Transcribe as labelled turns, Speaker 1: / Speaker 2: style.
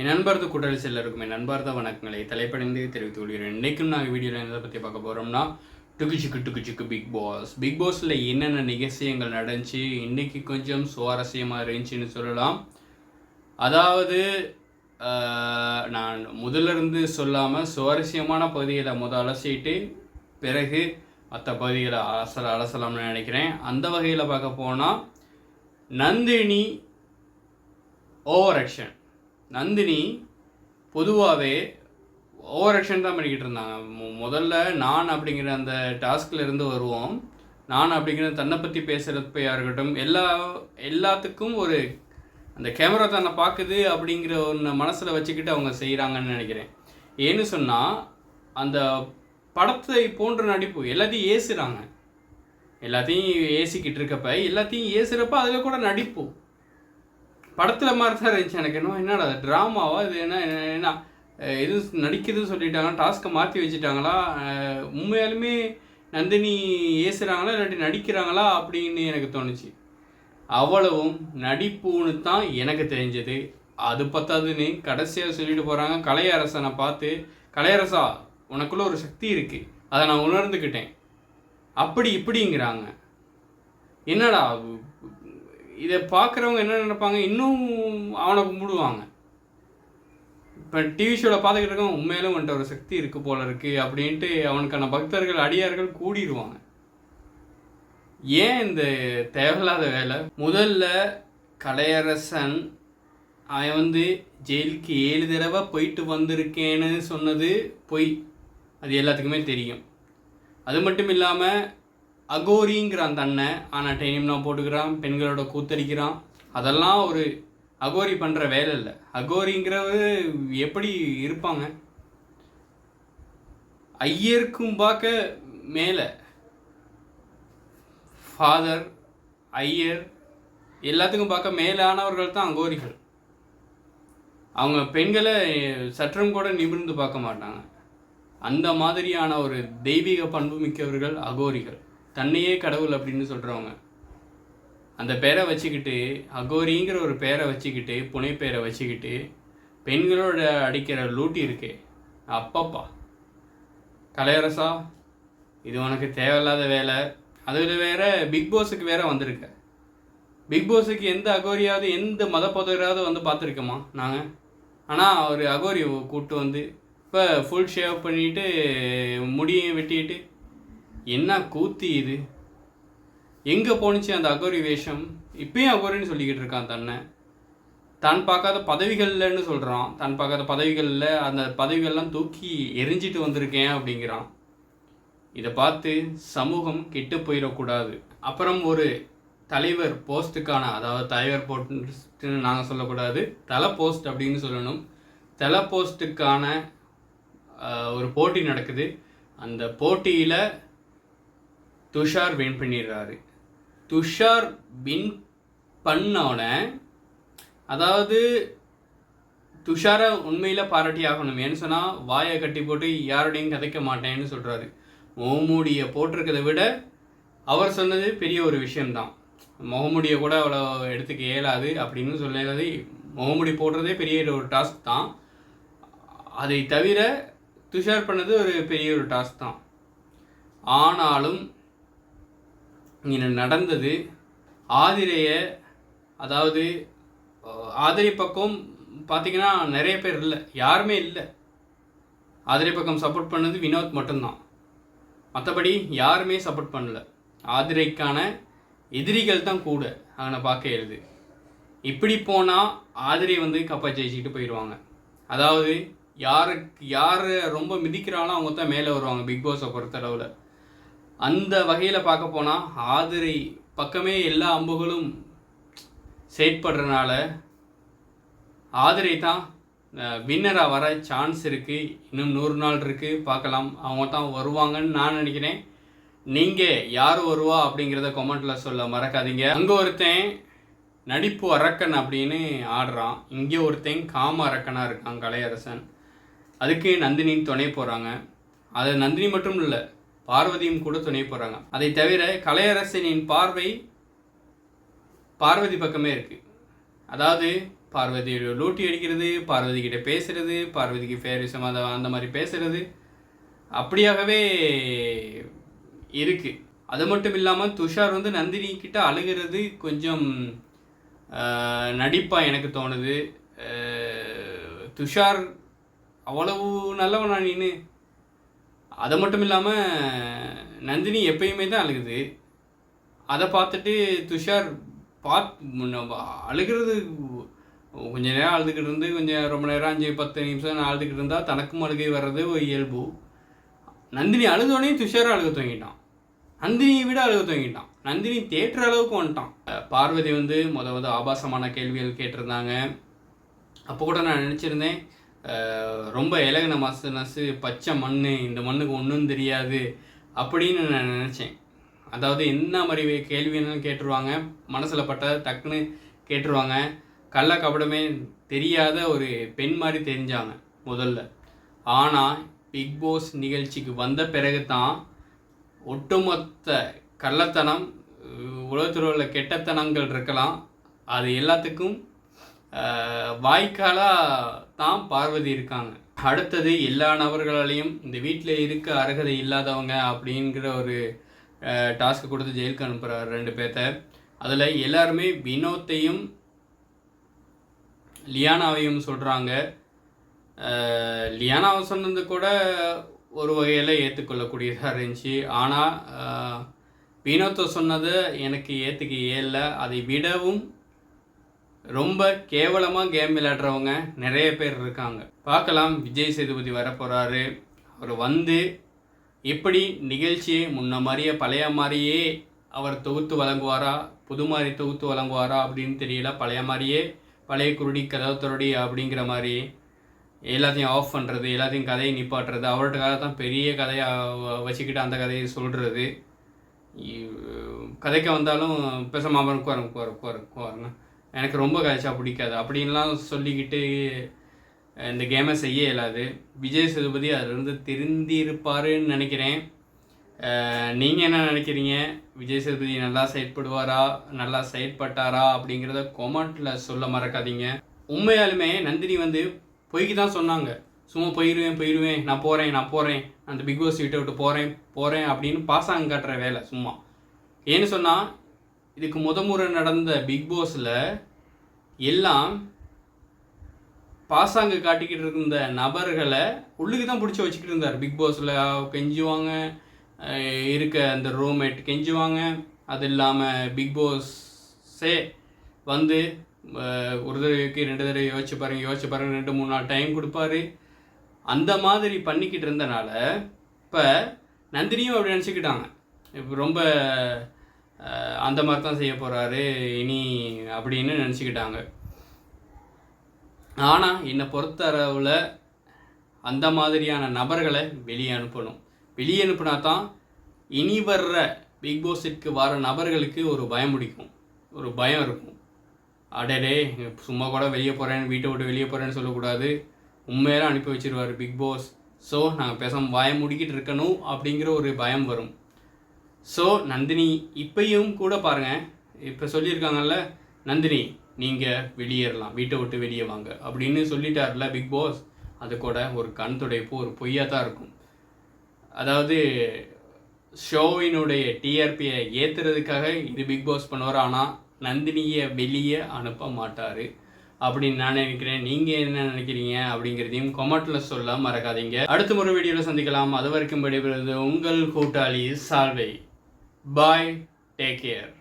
Speaker 1: என் நண்பர்து கூட்டல் செல்லருக்கும் என் நண்பார்ந்த வணக்கங்களை தலைப்படைந்து தெரிவித்து கொள்கிறேன். இன்றைக்கும் நாங்கள் வீடியோவில் எதை பற்றி பார்க்க போகிறோம்னா டுக்கு சிக்கு டுக்கு சிக்கு பிக் பாஸ். பிக் பாஸில் என்னென்ன நிகழ்ச்சியங்கள் நடந்துச்சு இன்றைக்கி கொஞ்சம் சுவாரஸ்யமாக இருந்துச்சுன்னு சொல்லலாம். அதாவது நான் முதலிருந்து சொல்லாமல் சுவாரஸ்யமான பகுதிகளை முதல் அலசிட்டு பிறகு மற்ற பகுதிகளை அலசல அலசலாம்னு நினைக்கிறேன். அந்த வகையில் பார்க்க போனால் நந்தினி ஓவர் ஆக்ஷன். நந்தினி பொதுவாகவே ஓவர் ஆக்ஷன் தான் பண்ணிக்கிட்டு இருந்தாங்க. முதல்ல நான் அப்படிங்கிற அந்த டாஸ்கில் இருந்து வருவோம். நான் அப்படிங்கிற தன்னை பற்றி பேசுகிறப்பையாக இருக்கட்டும் எல்லா எல்லாத்துக்கும் ஒரு அந்த கேமரா தன்னை பார்க்குது அப்படிங்கிற ஒன்று மனசில் வச்சுக்கிட்டு அவங்க செய்கிறாங்கன்னு நினைக்கிறேன். ஏன்னு சொன்னால் அந்த படத்தை போன்ற நடிப்பு எல்லாத்தையும் ஏசுகிறாங்க எல்லாத்தையும் ஏசிக்கிட்டு இருக்கப்ப எல்லாத்தையும் ஏசுகிறப்ப அதில் கூட நடிப்பு. படத்தில் மாதிரி தான் இருந்துச்சு எனக்கு. என்ன என்னடா ட்ராமாவா? இது என்ன என்ன- என்ன? இது நடிக்குதுன்னு சொல்லிட்டாங்க டாஸ்க்கை மாற்றி வச்சுட்டாங்களா? உண்மையாலுமே நந்தினி ஏசுகிறாங்களா இல்லாட்டி நடிக்கிறாங்களா? அப்படின்னு எனக்கு தோணுச்சு. அவ்வளவும் நடிப்புன்னு தான் எனக்கு தெரிஞ்சது. அது பத்தாதுன்னு கடைசியாக சொல்லிட்டு போகிறாங்க கலையரசனை பார்த்து கலையரசா உனக்குள்ள ஒரு சக்தி இருக்குது அதை நான் உணர்ந்துக்கிட்டேன். அப்படி இப்படிங்கிறாங்க. என்னடா இதை பார்க்குறவங்க என்ன நினைப்பாங்க? இன்னும் அவனை கும்பிடுவாங்க. இப்போ டிவி ஷோவில் பார்த்துக்கிட்டு இருக்கோம் உண்மையிலும் வந்துட்டு ஒரு சக்தி இருக்குது போல இருக்குது அப்படின்ட்டு அவனுக்கான பக்தர்கள் அடியார்கள் கூடிடுவாங்க ஏன் இந்த தேவையில்லாத வேலை? முதல்ல கலையரசன் அவன் வந்து ஜெயிலுக்கு ஏழு தடவை போயிட்டு வந்திருக்கேன்னு சொன்னது பொய். அது எல்லாத்துக்குமே தெரியும். அது மட்டும் இல்லாமல் அகோரிங்கிற அந்த அண்ணன் ஆனால் டைம்லாம் போட்டுக்கிறான் பெண்களோட கூத்தடிக்கிறான். அதெல்லாம் ஒரு அகோரி பண்ணுற வேலை இல்லை. அகோரிங்கிறவர் எப்படி இருப்பாங்க? ஐயருக்கும் பார்க்க மேலே. ஃபாதர் ஐயர் எல்லாத்துக்கும் பார்க்க மேலானவர்கள் தான் அகோரிகள். அவங்க பெண்களை சற்றும் கூட நிமிர்ந்து பார்க்க மாட்டாங்க. அந்த மாதிரியான ஒரு தெய்வீக பண்பு மிக்கவர்கள் அகோரிகள். தன்னையே கடவுள் அப்படின்னு சொல்கிறவங்க அந்த பேரை வச்சுக்கிட்டு அகோரிங்கிற ஒரு பேரை வச்சுக்கிட்டு புனை பேரை வச்சுக்கிட்டு பெண்களோட அடிக்கிற லூட்டி இருக்கே அப்பப்பா. கலையரசா இது உனக்கு தேவையில்லாத வேலை. அதில் வேற பிக் பாஸுக்கு வேற வந்திருக்க. பிக் பாஸுக்கு எந்த அகோரியாவது எந்த மத பதவியாவது வந்து பார்த்துருக்கோமா நாங்கள் ஆனால் அவர் அகோரி கூப்பிட்டு வந்து இப்போ ஃபுல் ஷேவ் பண்ணிட்டு முடியை வெட்டிட்டு என்ன கூத்தி இது? எங்கே போணுச்சு அந்த அகோரி வேஷம்? இப்பயும் அகோரின்னு சொல்லிக்கிட்டு இருக்கான் தன்னை. தான் பார்க்காத பதவிகள்லன்னு சொல்கிறான் தான் பார்க்காத பதவிகளில் அந்த பதவிகள்லாம் தூக்கி எரிஞ்சிட்டு வந்திருக்கேன் அப்படிங்கிறான். இதை பார்த்து சமூகம் கெட்டு போயிடக்கூடாது. அப்புறம் ஒரு தலைவர் போஸ்ட்டுக்கான அதாவது தலைவர் போஸ்ட்டுன்னு நாங்கள் சொல்லக்கூடாது தலை போஸ்ட் அப்படின்னு சொல்லணும். தலை போஸ்ட்டுக்கான ஒரு போட்டி நடக்குது. அந்த போட்டியில் துஷார் வின் பண்ணிடுறாரு. துஷார் வின் பண்ணோட அதாவது துஷாரை உண்மையில் பாராட்டி ஆகணும். ஏன்னு சொன்னால் வாயை கட்டி போட்டு யாரோடையும் கதைக்க மாட்டேன்னு சொல்கிறாரு முகமூடியை போட்டிருக்கதை விட அவர் சொன்னது பெரிய ஒரு விஷயம்தான். முகமூடியை கூட அவ்வளோ எடுத்துக்க இயலாது அப்படின்னு சொன்னது முகமூடி போடுறதே பெரிய ஒரு டாஸ்க் தான். அதை தவிர துஷார் பண்ணது ஒரு பெரிய ஒரு டாஸ்க் தான். ஆனாலும் இங்கே நடந்தது. ஆதிரைய அதாவது ஆதிரை பக்கம் பார்த்தீங்கன்னா நிறைய பேர் இல்லை. யாருமே இல்லை. ஆதிரை பக்கம் சப்போர்ட் பண்ணது வினோத் மட்டும்தான். மற்றபடி யாருமே சப்போர்ட் பண்ணல. ஆதிரைக்கான எதிரிகள் தான் கூட அவனை பார்க்க எழுது இப்படி போனால் ஆதிரை வந்து கப்பா ஜெயிச்சுக்கிட்டு போயிடுவாங்க அதாவது யாருக்கு யார் ரொம்ப மிதிக்கிறாலும் அவங்க தான் மேலே வருவாங்க. பிக் பாஸை பொறுத்தளவில். அந்த வகையில் பார்க்க போனால் ஆதிரை பக்கமே எல்லா அம்புகளும் செயற்படுறனால ஆதிரை தான் வின்னராக வர சான்ஸ் இருக்குது இன்னும் நூறு நாள் இருக்குது பார்க்கலாம். அவங்க தான் வருவாங்கன்னு நான் நினைக்கிறேன். நீங்கள் யார் வருவா அப்படிங்கிறத கமெண்ட்டில் சொல்ல மறக்காதீங்க. அங்கே ஒருத்தன் நடிப்பு அரக்கன் அப்படின்னு ஆடுறான். இங்கே ஒருத்தன் காம அரக்கனாக இருக்கான் கலையரசன். அதுக்கு நந்தினின்னு துணை போகிறாங்க அது நந்தினி மட்டும் இல்லை பார்வதியும் கூட துணை போகிறாங்க அதை தவிர கலையரசனின் பார்வை பார்வதி பக்கமே இருக்குது அதாவது பார்வதியோட லூட்டி அடிக்கிறது பார்வதி கிட்ட பேசுறது பார்வதிக்கு ஃபேரிசம் அந்த அந்த மாதிரி பேசுறது அப்படியாகவே இருக்கு. அது மட்டும் இல்லாமல் துஷார் வந்து நந்தினி கிட்ட அழுகிறது கொஞ்சம் நடிப்பாக எனக்கு தோணுது. துஷார் அவ்வளவு நல்லவனா நீனு? அது மட்டும் இல்லாமல் நந்தினி எப்பயுமே தான் அழுகுது. அதை பார்த்துட்டு துஷார் பாத் அழுகிறது. கொஞ்ச நேரம் அழுதுகிட்டு இருந்து கொஞ்சம் ரொம்ப நேரம் அஞ்சு பத்து நிமிஷம் நான் அழுதுகிட்டு இருந்தால் தனக்கும் அழுகை வர்றது ஒரு இயல்பு. நந்தினி அழுதோடனே துஷார் அழுக துவங்கிட்டான். நந்தினியை விட அழுக துவங்கிட்டான். நந்தினி தேட்டுற அளவுக்கு வந்துட்டான். பார்வதி வந்து முத முத ஆபாசமான கேள்விகள் கேட்டிருந்தாங்க. அப்போ கூட நான் நினச்சிருந்தேன் ரொம்ப இலகின மசு நசு பச்சை மண் இந்த மண்ணுக்கு ஒன்றும் தெரியாது அப்படின்னு நான் நினச்சேன். அதாவது என்ன மாதிரி கேள்வி வேணாலும் கேட்டுருவாங்க மனசில் பட்ட டக்குன்னு கேட்டுருவாங்க. கள்ள கபடமே தெரியாத ஒரு பெண் மாதிரி தெரிஞ்சாங்க முதல்ல. ஆனால் பிக் பாஸ் நிகழ்ச்சிக்கு வந்த பிறகு தான் ஒட்டுமொத்த கள்ளத்தனம் உலகத்தில் உள்ள கெட்டத்தனங்கள் இருக்கலாம் அது எல்லாத்துக்கும் வாய்க்காலாக தான் பார்வதி இருக்காங்க. அடுத்தது எல்லா நபர்களாலையும் இந்த வீட்டில் இருக்க அருகதை இல்லாதவங்க அப்படிங்கிற ஒரு டாஸ்க் கொடுத்து ஜெயிலுக்கு அனுப்புகிறார் ரெண்டு பேர்த்த அதில் எல்லாருமே வினோத்தையும் லியானாவையும் சொல்கிறாங்க லியானாவை சொன்னது கூட ஒரு வகையில் ஏற்றுக்கொள்ளக்கூடியதாக இருந்துச்சு. ஆனால் வினோத்தை சொன்னது எனக்கு ஏற்றுக்க இயல அதை விடவும் ரொம்ப கேவலமாக கேம் விளையாடுறவங்க நிறைய பேர் இருக்காங்க. பார்க்கலாம் விஜய் சேதுபதி வரப்போகிறாரு அவர் வந்து எப்படி நிகழ்ச்சியை முன்ன மாதிரியே பழைய மாதிரியே அவர் தொகுத்து வழங்குவாரா புது மாதிரி தொகுத்து வழங்குவாரா அப்படின்னு தெரியல. பழைய மாதிரியே பழைய குருடி கதவு துருடி அப்படிங்கிற மாதிரி எல்லாத்தையும் ஆஃப் பண்ணுறது எல்லாத்தையும் கதையை நிப்பாட்டுறது அவர்கிட்ட தான் பெரிய கதையை வச்சுக்கிட்டு அந்த கதையை சொல்கிறது கதைக்க வந்தாலும் பேசாம உட்காருங்க உட்காரு உட்காரு உட்காருங்க எனக்கு ரொம்ப கதைச்சா பிடிக்காது. அப்படின்லாம் சொல்லிக்கிட்டு இந்த கேமை செய்ய இயலாது. விஜய் சேதுபதி அதிலிருந்து தெரிந்திருப்பாருன்னு நினைக்கிறேன். நீங்கள் என்ன நினைக்கிறீங்க? விஜய் சேதுபதி நல்லா செயற்படுவாரா நல்லா செயற்பட்டாரா அப்படிங்கிறத கொமெண்ட்டில் சொல்ல மறக்காதீங்க. உண்மையாலுமே நந்தினி வந்து பொய்க்கு தான் சொன்னாங்க. சும்மா போயிடுவேன் போயிடுவேன் நான் போகிறேன் நான் போகிறேன் அந்த பிக் பாஸ் வீட்டை விட்டு போகிறேன் போகிறேன் அப்படின்னு பாசாங்க காட்டுற வேலை சும்மா. ஏன்னு சொன்னால் இதுக்கு முத முறை நடந்த பிக் பாஸில் எல்லாம் பாசாங்க காட்டிக்கிட்டு இருந்த நபர்களை உள்ளுக்கு தான் பிடிச்சி வச்சுக்கிட்டு இருந்தார். பிக் பாஸில் கெஞ்சுவாங்க இருக்க அந்த ரூம்மேட் கெஞ்சுவாங்க. அது இல்லாமல் பிக் பாஸே வந்து ஒரு தடவைக்கு ரெண்டு தடவை யோசிச்சு பாருங்க யோசிச்சு பாருங்க ரெண்டு மூணு நாள் டைம் கொடுப்பாரு. அந்த மாதிரி பண்ணிக்கிட்டு இருந்தனால இப்போ நந்தினியும் அப்படி நினச்சிக்கிட்டாங்க. இப்போ ரொம்ப அந்த மாதிரி தான் செய்ய போகிறாரு இனி அப்படின்னு நினச்சிக்கிட்டாங்க. ஆனால் என்னை பொறுத்தளவில் அந்த மாதிரியான நபர்களை வெளியே அனுப்பணும். வெளியே அனுப்புனா தான் இனி வர்ற பிக் பாஸிற்கு வர நபர்களுக்கு ஒரு பயம் பிடிக்கும். ஒரு பயம் இருக்கும். அடடே சும்மா கூட வெளியே போகிறேன் வீட்டை விட்டு வெளியே போகிறேன்னு சொல்லக்கூடாது. உண்மையெல்லாம் அனுப்பி வச்சிருவார் பிக் பாஸ் ஸோ நாங்கள் பேசாமல் பயம் முடிக்கிட்டு இருக்கணும் அப்படிங்கிற ஒரு பயம் வரும். ஸோ நந்தினி இப்பயும் கூட பாருங்கள் இப்போ சொல்லியிருக்காங்கல்ல நந்தினி நீங்கள் வெளியேறலாம். வீட்டை விட்டு வெளியே வாங்க. அப்படின்னு சொல்லிட்டார்ல பிக் பாஸ் அது கூட ஒரு கண் துடைப்பு ஒரு பொய்யாக தான் இருக்கும். அதாவது ஷோவினுடைய டிஆர்பியை ஏற்றுறதுக்காக இது பிக் பாஸ் பண்ணுவார். ஆனால் நந்தினியை வெளியே அனுப்ப மாட்டார். அப்படின்னு நான் நினைக்கிறேன். நீங்கள் என்ன நினைக்கிறீங்க அப்படிங்கிறதையும் கொமெண்ட்டில் சொல்ல மறக்காதீங்க. அடுத்த ஒரு வீடியோவில் சந்திக்கலாம். அது வரைக்கும் விடைபெறுவது உங்கள் கூட்டாளி சால்வை. Bye. Take care.